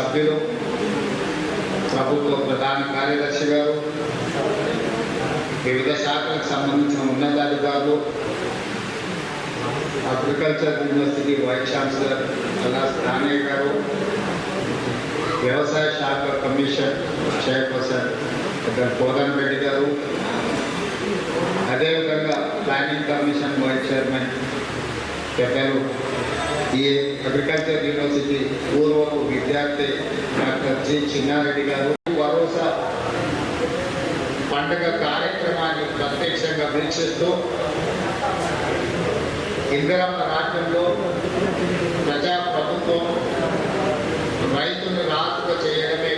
సభ్యులు ప్రభుత్వ ప్రధాన కార్యదర్శి గారు వివిధ శాఖలకు సంబంధించిన ఉన్నతాధికారులు అగ్రికల్చర్ యూనివర్సిటీ వైస్ ఛాన్సలర్ కలాస్ దానయ్య గారు వ్యవసాయ శాఖ commission chairperson doctor Kodan Reddy గారు అదేవిధంగా ప్లానింగ్ కమిషన్ వైస్ చైర్మన్ పెద్దలు ఈ అగ్రికల్చర్ యూనివర్సిటీ పూర్వపు విద్యార్థి డాక్టర్ జి. చిన్నారెడ్డి గారు. భరోసా పండుగ కార్యక్రమాన్ని ప్రత్యక్షంగా వీక్షిస్తూ ఇందిరమ్మ రాజ్యంలో ప్రజా ప్రభుత్వం రైతుని రాజుగా చేయడమే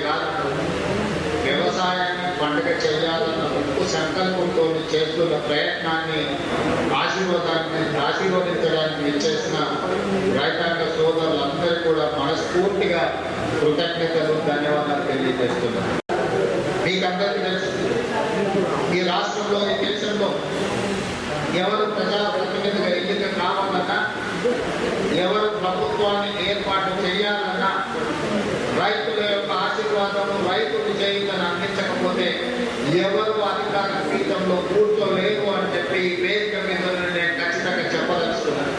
చేయాలన్న ఉప్పు సంకల్పంతో చేస్తున్న ప్రయత్నాన్ని ఆశీర్వాదాన్ని ఆశీర్వదించడానికి ఇచ్చేసిన రైతాంగ సోదరులందరూ కూడా మనస్ఫూర్తిగా కృతజ్ఞతలు ధన్యవాదాలు తెలియజేస్తున్నాను. మీకందరికీ తెలుసు ఈ రాష్ట్రంలో ఈ దేశంలో ఎవరు ప్రజాప్రతినిధిగా ఎన్నిక కావాలన్నా ఎవరు ప్రభుత్వాన్ని ఏర్పాటు చేయాలన్నా రైతులు మాత్రము రైతు రైతులు అందించకపోతే ఎవరు అధికార సీతంలో కూర్చోలేరు అని చెప్పి వేదిక మీద నేను ఖచ్చితంగా చెప్పదలుచుకున్నాను.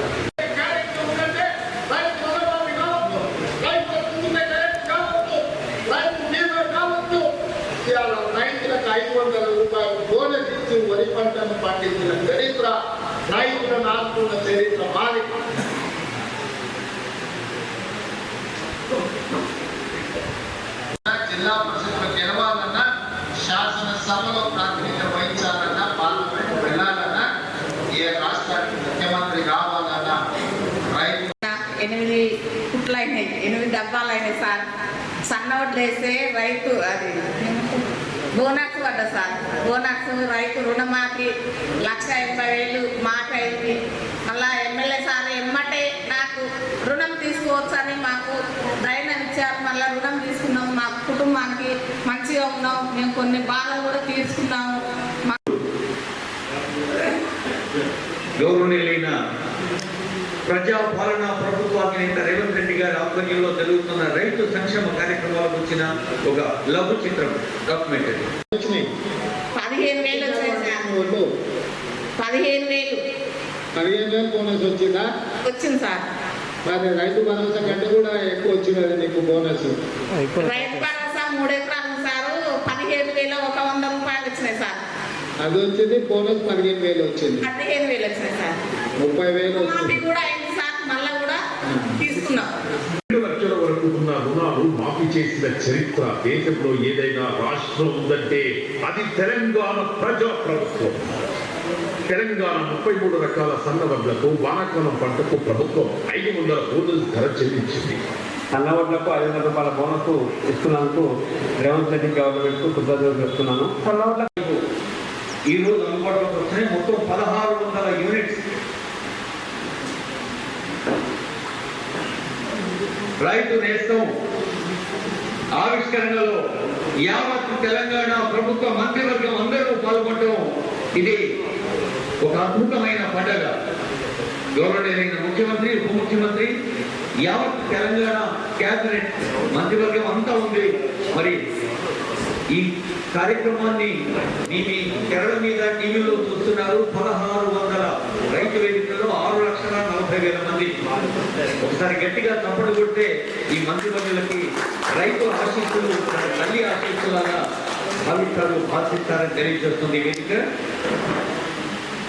రైతులకు ఐదు వందల రూపాయలు బోనస్ ఇచ్చి వరి పంటను పండించిన చరిత్ర రైతులను ఆస్తున్న చరిత్ర మాది సభలో ప్రాతినిధ్యం వహించాలన్నా పార్లమెంట్ వెళ్ళాలన్నా ఏ రాష్ట్రానికి ముఖ్యమంత్రి కావాలన్నా రైతు ఎనిమిది కుట్లు అయినాయి ఎనిమిది డబ్బాలు అయినాయి సార్. సన్న వేస్తే రైతు అది బోనస్ పడ్డ సార్. బోనస్ రైతు రుణమాఫీ లక్ష ఎనభై వేలు మాకైంది మళ్ళా ఎమ్మెల్యే సార్ ఎమ్మటే నాకు రుణం తీసుకోవచ్చని మాకు ధైర్యం ఇచ్చారు. మళ్ళీ రుణం తీసుకున్నాం మా కుటుంబానికి మంచిగా ఉన్నాం. మేము కొన్ని బాధలు కూడా తీసుకున్నాము మా గౌరవనీయులైన ప్రజాపాలన ప్రభుత్వానికి నేత రేవంత్ రెడ్డి గారి ఆధ్వర్యంలో జరుగుతున్న రైతు సంక్షేమ కార్యక్రమాలకు వచ్చిన ఒక లఘు చిత్రం డాక్యుమెంటరీ. వచ్చినాయి. పదిహేను వేలు వచ్చాయి సార్. వాళ్ళు పదిహేను వేలు. పదిహేను వేలు బోనస్ వచ్చిందా? వచ్చింది సార్. మరి రైతు భరోసా కంటే కూడా ఎక్కువ వచ్చినది నీకు బోనస్. మూడు ఎకరాలు సారు పదిహేను వేలు ఒక వంద రూపాయలు వచ్చినాయి సార్. అది వచ్చింది బోనస్ పదిహేను వేలు వచ్చింది. పదిహేను వేలు వచ్చినాయి సార్. ముప్పై వేలు మాఫీ కూడా అయింది సార్ మళ్ళా కూడా తీసుకున్నాం. రెండు లక్షల వరకు ఉన్న రుణాలు మాఫీ చేసిన చరిత్ర దేశంలో ఏదైనా రాష్ట్రం ఉందంటే అది తెలంగాణ ప్రజా ప్రభుత్వం తెలంగాణ ముప్పై మూడు రకాల సన్నవడ్లకు వానాకాలం పంటకు ప్రభుత్వం ఐదు వందల బోనస్ ధర చెల్లించింది. సన్నవడ్లకు ఐదు వందల రూపాయల బోనస్ ఇస్తున్నందుకు రేవంత్ రెడ్డి గవర్నమెంట్కు కృతజ్ఞతలు చెప్తున్నాను ఈ రోజు అందుబాటులోకి వచ్చినాయి మొత్తం పదహారు వందల యూనిట్స్. రైతు నేస్తం ఆవిష్కరణలో యావత్ తెలంగాణ ప్రభుత్వ మంత్రివర్గం అందరూ పాల్గొనడం ఇది ఒక అద్భుతమైన పండగ. గౌరవనీయులైన ముఖ్యమంత్రి ఉప ముఖ్యమంత్రి యావత్ తెలంగాణ క్యాబినెట్ మంత్రివర్గం అంతా ఉంది. మరి ఈ కార్యక్రమాన్ని మీ కేరళ తెరల మీద టీవీలో చూస్తున్నారు పదహారు వందల రైతు వేదికల్లో ఆరు లక్షల నలభై వేల మంది. ఒకసారి గట్టిగా తప్పడు కొట్టే ఈ మంత్రివర్గులకి రైతు ఆశీస్సులు తల్లి ఆశీస్సులాగా భావిస్తారు భాషిస్తారని తెలియజేస్తుంది వేదిక.